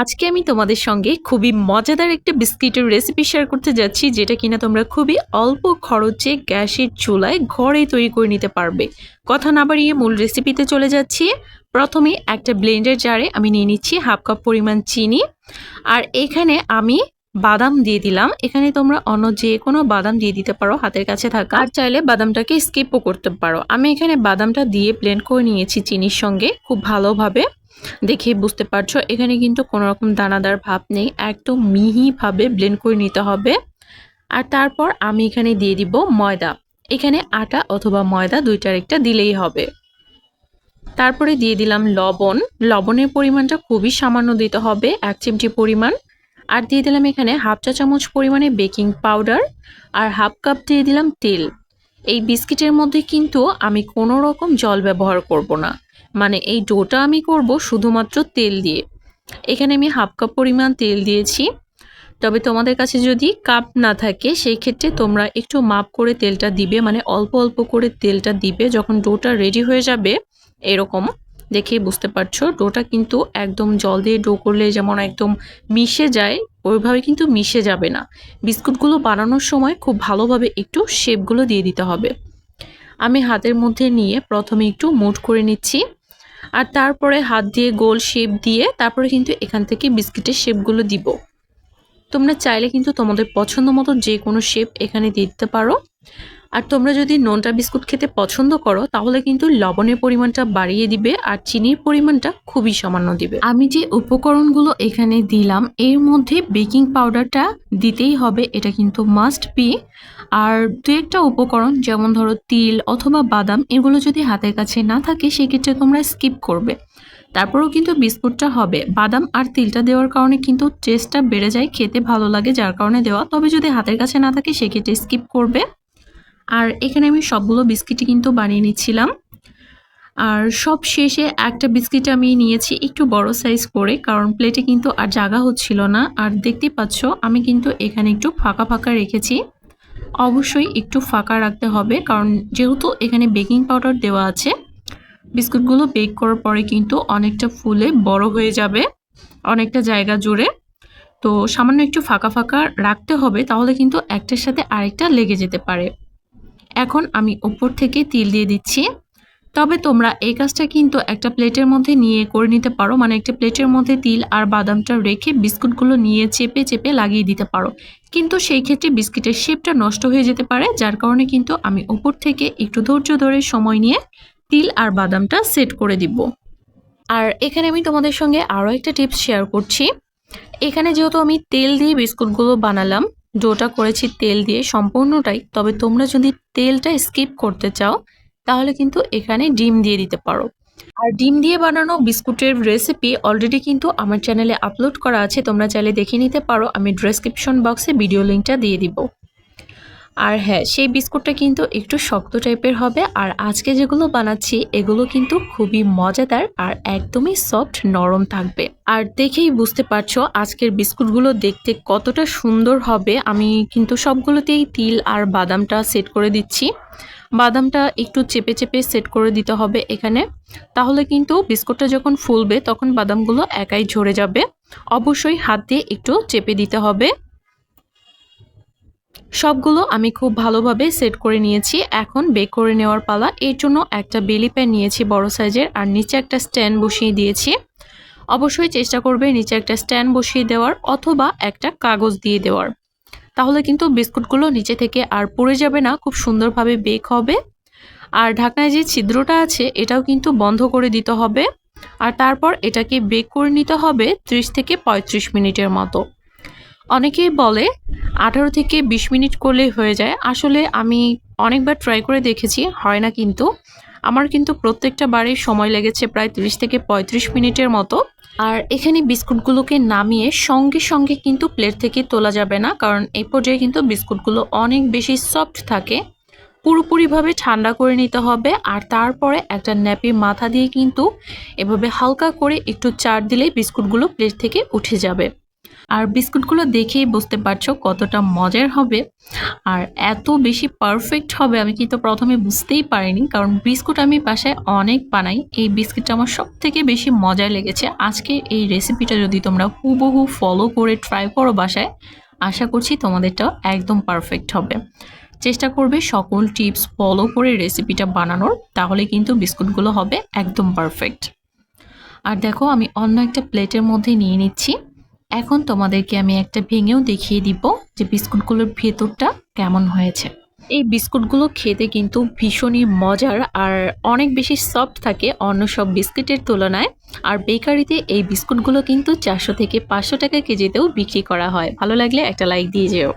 আজকে আমি তোমাদের সঙ্গে খুবই মজাদার একটা বিস্কিটের রেসিপি শেয়ার করতে যাচ্ছি, যেটা কিনা তোমরা খুবই অল্প খরচে গ্যাসের চুলায় ঘরে তৈরি করে নিতে পারবে। কথা না বাড়িয়ে মূল রেসিপিতে চলে যাচ্ছি। প্রথমে একটা ব্লেন্ডার জারে আমি নিয়ে নিচ্ছি হাফ কাপ পরিমাণ চিনি। আর এখানে আমি বাদাম দিয়ে দিলাম। এখানে তোমরা অন্য যে কোনো বাদাম দিয়ে দিতে পারো হাতের কাছে থাকা। আর চাইলে বাদামটাকে স্কিপও করতে পারো। আমি এখানে বাদামটা দিয়ে ব্লেন্ড করে নিয়েছি চিনির সঙ্গে খুব ভালোভাবে। দেখে বুঝতে পারছ, এখানে কিন্তু কোনো রকম দানাদার ভাব নেই, একদম মিহিভাবে ব্লেন্ড করে নিতে হবে। আর তারপর আমি এখানে দিয়ে দিব ময়দা। এখানে আটা অথবা ময়দা দুইটার একটা দিলেই হবে। তারপরে দিয়ে দিলাম লবণ। লবণের পরিমাণটা খুবই সামান্য দিতে হবে, এক চিমটি পরিমাণ। আর দিয়ে দিলাম এখানে হাফ চা চামচ পরিমাণে বেকিং পাউডার আর হাফ কাপ দিয়ে দিলাম তেল। এই বিস্কিটের মধ্যে কিন্তু আমি কোনো রকম জল ব্যবহার করব না। মানে এই ডোটা আমি করব শুধুমাত্র তেল দিয়ে। এখানে আমি হাফ কাপ পরিমাণ তেল দিয়েছি। তবে তোমাদের কাছে যদি কাপ না থাকে, সেই ক্ষেত্রে তোমরা একটু মাপ করে তেলটা দিবে মানে অল্প অল্প করে তেলটা দিবে। যখন ডোটা রেডি হয়ে যাবে, এরকম দেখে বুঝতে পারছ, ডোটা কিন্তু একদম জল দিয়ে ডো করলে যেমন একদম মিশে যায়, ওইভাবে কিন্তু মিশে যাবে না। বিস্কুটগুলো বানানোর সময় খুব ভালোভাবে একটু শেপগুলো দিয়ে দিতে হবে। আমি হাতের মধ্যে নিয়ে প্রথমে একটু মুঠ করে নিচ্ছি। আর তারপরে হাত দিয়ে গোল শেপ দিয়ে তারপরে কিন্তু এখান থেকে বিস্কিটের শেপগুলো দিব। তোমরা চাইলে কিন্তু তোমাদের পছন্দ মতো যে কোনো শেপ এখানে দিতে পারো। আর তোমরা যদি নোনটা বিস্কুট খেতে পছন্দ করো, তাহলে কিন্তু লবণের পরিমাণটা বাড়িয়ে দিবে আর চিনির পরিমাণটা খুবই সামান্য দিবে। আমি যে উপকরণগুলো এখানে দিলাম, এর মধ্যে বেকিং পাউডারটা দিতেই হবে, এটা কিন্তু মাস্ট বি আর দু একটা উপকরণ, যেমন ধরো তিল অথবা বাদাম, এগুলো যদি হাতের কাছে না থাকে, সেক্ষেত্রে তোমরা স্কিপ করবে। তারপরেও কিন্তু বিস্কুটটা হবে। বাদাম আর তিলটা দেওয়ার কারণে কিন্তু টেস্টটা বেড়ে যায়, খেতে ভালো লাগে যার কারণে দেওয়া। তবে যদি হাতের কাছে না থাকে, সেক্ষেত্রে স্কিপ করবে। আর এখানে আমি সবগুলো বিস্কিটই কিন্তু বানিয়ে নিচ্ছিলাম। আর সব শেষে একটা বিস্কিট আমি নিয়েছি একটু বড় সাইজ করে, কারণ প্লেটে কিন্তু আর জায়গা হচ্ছিল না। আর দেখতে পাচ্ছ, আমি কিন্তু এখানে একটু ফাঁকা ফাঁকা রেখেছি। অবশ্যই একটু ফাঁকা রাখতে হবে, কারণ যেহেতু এখানে বেকিং পাউডার দেওয়া আছে, বিস্কুটগুলো বেক করার পরে কিন্তু অনেকটা ফুলে বড় হয়ে যাবে, অনেকটা জায়গা জুড়ে। তো সামান্য একটু ফাঁকা ফাঁকা রাখতে হবে, তাহলে কিন্তু একটার সাথে আরেকটা লেগে যেতে পারে। এখন আমি ওপর থেকে তিল দিয়ে দিচ্ছি। তবে তোমরা এই কাজটা কিন্তু একটা প্লেটের মধ্যে নিয়ে করে নিতে পারো। মানে একটা প্লেটের মধ্যে তিল আর বাদামটা রেখে বিস্কুটগুলো নিয়ে চেপে চেপে লাগিয়ে দিতে পারো। কিন্তু সেই ক্ষেত্রে বিস্কিটের শেপটা নষ্ট হয়ে যেতে পারে, যার কারণে কিন্তু আমি ওপর থেকে একটু ধৈর্য ধরে সময় নিয়ে তিল আর বাদামটা সেট করে দিব। আর এখানে আমি তোমাদের সঙ্গে আরও একটা টিপস শেয়ার করছি। এখানে যেহেতু আমি তেল দিয়ে বিস্কুটগুলো বানালাম ডোটা করেছি তেল দিয়ে সম্পূর্ণটাই। তবে তোমরা যদি তেলটা স্কিপ করতে চাও, তাহলে কিন্তু এখানে ডিম দিয়ে দিতে পারো। আর ডিম দিয়ে বানানো বিস্কুটের রেসিপি অলরেডি কিন্তু আমার চ্যানেলে আপলোড করা আছে। তোমরা চাইলে দেখে নিতে পারো। আমি ডেসক্রিপশন বক্সে ভিডিও লিঙ্কটা দিয়ে দিব। আর হ্যাঁ সেই বিস্কুটটা কিন্তু একটু শক্ত টাইপের হবে। আর আজকে যেগুলো বানাচ্ছি, এগুলো কিন্তু খুবই মজাদার আর একদমই সফট, নরম থাকবে। আর দেখেই বুঝতে পারছ, আজকের বিস্কুটগুলো দেখতে কতটা সুন্দর হবে। আমি কিন্তু সবগুলোতেই তিল আর বাদামটা সেট করে দিচ্ছি। বাদামটা একটু চেপে চেপে সেট করে দিতে হবে এখানে। তাহলে কিন্তু বিস্কুটটা যখন ফুলবে, তখন বাদামগুলো একাই ঝরে যাবে। অবশ্যই হাত দিয়ে একটু চেপে দিতে হবে। সবগুলো আমি খুব ভালোভাবে সেট করে নিয়েছি। এখন বেক করে নেওয়ার পালা। এর জন্য একটা বেলি প্যান নিয়েছি বড় সাইজের আর নিচে একটা স্ট্যান্ড বসিয়ে দিয়েছি। অবশ্যই চেষ্টা করবে নিচে একটা স্ট্যান্ড বসিয়ে দেওয়ার অথবা একটা কাগজ দিয়ে দেওয়ার। তাহলে কিন্তু বিস্কুটগুলো নিচে থেকে আর পড়ে যাবে না, খুব সুন্দরভাবে বেক হবে। আর ঢাকনায় যে ছিদ্রটা আছে, এটাও কিন্তু বন্ধ করে দিতে হবে। আর তারপর এটাকে বেক করে নিতে হবে ত্রিশ থেকে পঁয়ত্রিশ মিনিটের মতো। অনেকেই বলে আঠারো থেকে বিশ মিনিট করলেই হয়ে যায়। আসলে আমি অনেকবার ট্রাই করে দেখেছি, হয় না কিন্তু। আমার কিন্তু প্রত্যেকটা বারেই সময় লেগেছে প্রায় তিরিশ থেকে পঁয়ত্রিশ মিনিটের মতো। আর এখানে বিস্কুটগুলোকে নামিয়ে সঙ্গে সঙ্গে কিন্তু প্লেট থেকে তোলা যাবে না, কারণ এই পর্যায়ে কিন্তু বিস্কুটগুলো অনেক বেশি সফট থাকে। পুরোপুরিভাবে ঠান্ডা করে নিতে হবে আর তারপরে একটা ন্যাপি মাথা দিয়ে কিন্তু এভাবে হালকা করে একটু চার দিলেই বিস্কুটগুলো প্লেট থেকে উঠে যাবে। আর বিস্কুটগুলো দেখেই বুঝতে পারছ কতটা মজার হবে। আর এত বেশি পারফেক্ট হবে আমি কিন্তু প্রথমে বুঝতেই পারিনি, কারণ বিস্কুট আমি বাসায় অনেক বানাই। এই বিস্কুটটা আমার সব থেকে বেশি মজার লেগেছে। আজকে এই রেসিপিটা যদি তোমরা হুবহু ফলো করে ট্রাই করো বাসায়, আশা করছি তোমাদেরটাও একদম পারফেক্ট হবে। চেষ্টা করবে সকল টিপস ফলো করে রেসিপিটা বানানোর, তাহলে কিন্তু বিস্কুটগুলো হবে একদম পারফেক্ট আর দেখো আমি অন্য একটা প্লেটের মধ্যে নিয়ে নিচ্ছি। এখন তোমাদেরকে আমি একটা ভেঙেও দেখিয়ে দিব যে বিস্কুটগুলোর ভেতরটা কেমন হয়েছে। এই বিস্কুটগুলো খেতে কিন্তু ভীষণই মজার আর অনেক বেশি সফট থাকে অন্য সব বিস্কিটের তুলনায়। আর বেকারিতে এই বিস্কুটগুলো কিন্তু চারশো থেকে পাঁচশো টাকা কেজিতেও বিক্রি করা হয়। ভালো লাগলে একটা লাইক দিয়ে যেও।